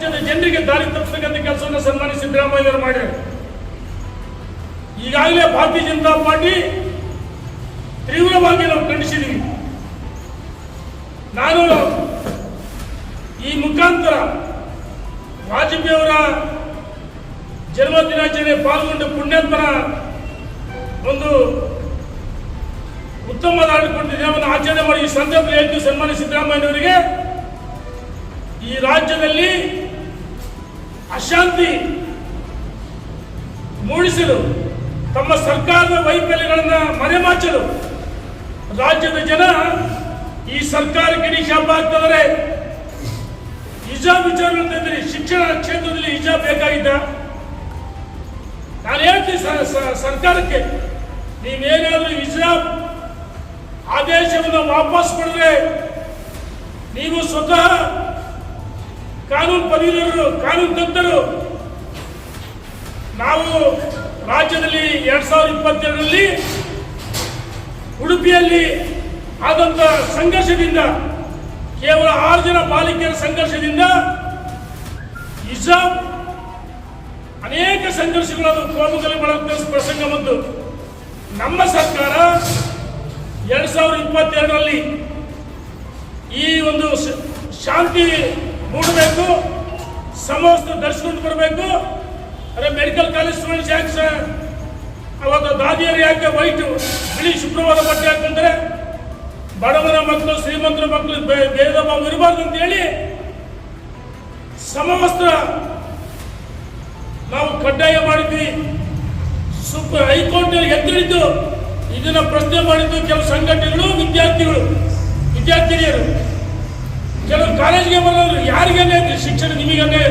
ಜನರಿಗೆ ದಾರಿ ತಪ್ಪಿಸ್ತಕ್ಕಂಥ ಕೆಲಸವನ್ನು ಸನ್ಮಾನ್ಯ ಸಿದ್ದರಾಮಯ್ಯವರು ಮಾಡಿ ಈಗಾಗಲೇ ಭಾರತೀಯ ಜನತಾ ಪಾರ್ಟಿ ತೀವ್ರವಾಗಿ ನಾವು ಖಂಡಿಸಿದ್ದೀವಿ ನಾನು ಈ ಮುಖಾಂತರ ವಾಜಪೇಯಿ ಅವರ ಜನ್ಮ ದಿನಾಚರಣೆ ಪಾಲ್ಗೊಂಡು ಪುಣ್ಯಂತರ ಒಂದು ಉತ್ತಮವಾದ ಆಡಿಕೊಂಡು ದಿನವನ್ನು ಆಚರಣೆ ಮಾಡಿ ಈ ಸಂದರ್ಭದಲ್ಲಿ ಸನ್ಮಾನಿ ಸನ್ಮಾನ್ಯ ಸಿದ್ದರಾಮಯ್ಯನವರಿಗೆ. ಈ ರಾಜ್ಯದಲ್ಲಿ ಅಶಾಂತಿ ಮೂಡಿಸಲು, ತಮ್ಮ ಸರ್ಕಾರದ ವೈಫಲ್ಯಗಳನ್ನು ಮರೆಮಾಚಲು ರಾಜ್ಯದ ಜನ ಈ ಸರ್ಕಾರಕ್ಕೆ ನಿಶಾಪ ಆಗ್ತದರೆ ಹಿಜಾಬ್ ವಿಚಾರ ತಂದಿರಿ ಶಿಕ್ಷಣ ಕ್ಷೇತ್ರದಲ್ಲಿ ಹಿಜಾಬ್ ಬೇಕಾಗಿದ್ದ. ನಾನು ಹೇಳ್ತೀನಿ ಸರ್ಕಾರಕ್ಕೆ, ನೀವೇನಾದ್ರೂ ಹಿಜಾಬ್ ಆದೇಶವನ್ನು ವಾಪಸ್ ಕೊಡಿದ್ರೆ ನೀವು ಸ್ವತಃ ಕಾನೂನು ಪದವೀಧರರು, ಕಾನೂನು ತಜ್ಞರು. ನಾವು ರಾಜ್ಯದಲ್ಲಿ ಎರಡ್ ಸಾವಿರದ ಇಪ್ಪತ್ತೆರಡರಲ್ಲಿ ಉಡುಪಿಯಲ್ಲಿ ಆದಂತ ಸಂಘರ್ಷದಿಂದ, ಕೇವಲ ಆರು ಜನ ಬಾಲಿಕೆಯರ ಸಂಘರ್ಷದಿಂದ ಹಿಜಾಬ್ ಅನೇಕ ಸಂಘರ್ಷಗಳು ಅದು ಕೋಮುಗಲಿ ಬಳಕೆ ಪ್ರಸಂಗ ಬಂತು. ನಮ್ಮ ಸರ್ಕಾರ ಎರಡ್ ಸಾವಿರದ ಇಪ್ಪತ್ತೆರಡರಲ್ಲಿ ಈ ಒಂದು ಶಾಂತಿ ಮೂಡಬೇಕು ಸಮವಸ್ತ್ರ ಧರಿಸ್ಕೊಂಡು ಬರಬೇಕು. ಅರೆ ಮೆಡಿಕಲ್ ಕಾಲೇಜ್ ಸ್ಟೂಡೆಂಟ್ಸ್ ಯಾಕೆ ಸರ್? ಅವಾಗ ದಾದಿಯರು ಯಾಕೆ ವೈಟು ಬಿಳಿ ಶುಕ್ರವಾರ ಬಟ್ಟೆ ಹಾಕೊಂಡ್ರೆ ಬಡವರ ಮಕ್ಕಳು, ಶ್ರೀಮಂತರ ಮಕ್ಕಳು ಭೇದ ಭಾವ ಇರಬಾರ್ದು ಅಂತ ಹೇಳಿ ಸಮವಸ್ತ್ರ ನಾವು ಕಡ್ಡಾಯ ಮಾಡಿದ್ವಿ. ಸುಪ್ರ ಹೈಕೋರ್ಟ್ ಎತ್ತಿಡಿದ್ದು ಇದನ್ನ ಪ್ರಶ್ನೆ ಮಾಡಿದ್ದು ಕೆಲವು ಸಂಘಟನೆಗಳು, ವಿದ್ಯಾರ್ಥಿಗಳು, ವಿದ್ಯಾರ್ಥಿನಿಯರು. ಕೆಲವು ಕಾಲೇಜ್ಗೆ ಬರೋರು ಯಾರಿಗೆ ಶಿಕ್ಷಣ ನಿಮಗೆ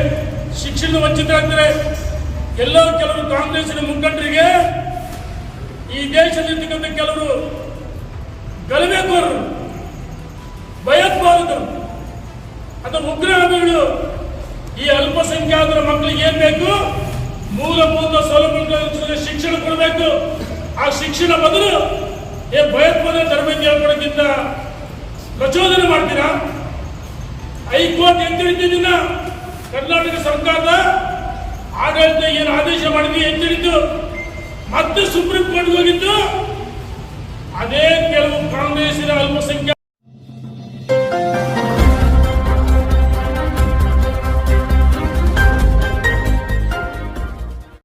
ಶಿಕ್ಷಣ ವಂಚಿತ ಆಗ್ತಾರೆ. ಎಲ್ಲರೂ ಕೆಲವರು ಕಾಂಗ್ರೆಸ್ನ ಮುಖಂಡರಿಗೆ ಈ ದೇಶದಲ್ಲಿರ್ತಕ್ಕಂಥ ಕೆಲವರು ಗಲಭೆಕೋರರು ಭಯೋತ್ಪಾದಕರು ಅಥವಾ ಉಗ್ರಗಾಮಿಗಳು ಈ ಅಲ್ಪಸಂಖ್ಯಾತರ ಮಕ್ಕಳಿಗೆ ಏನ್ ಬೇಕು? ಮೂಲಭೂತ ಸೌಲಭ್ಯಗಳ ಶಿಕ್ಷಣ ಕೊಡಬೇಕು. ಆ ಶಿಕ್ಷಣ ಬದಲು ಏ ಭಯೋತ್ಪಾದನೆ ತರಬೇತಿ ಹೇಳ್ಕೊಡೋಕ್ಕಿಂತ ಪ್ರಚೋದನೆ ಮಾಡ್ತೀರಾ? ಹೈಕೋರ್ಟ್ ಎತ್ತಿಡಿದ್ದಿನ ಕರ್ನಾಟಕ ಸರ್ಕಾರದ ಆಡಳಿತ ಏನು ಆದೇಶ ಮಾಡಿದ್ವಿ ಎತ್ತಿಡಿದ್ದು ಮತ್ತೆ ಸುಪ್ರೀಂ ಕೋರ್ಟ್ ಹೋಗಿದ್ದು, ಅದೇ ಕೆಲವು ಕಾಂಗ್ರೆಸ್ಸಿನ ಅಲ್ಪಸಂಖ್ಯಾತ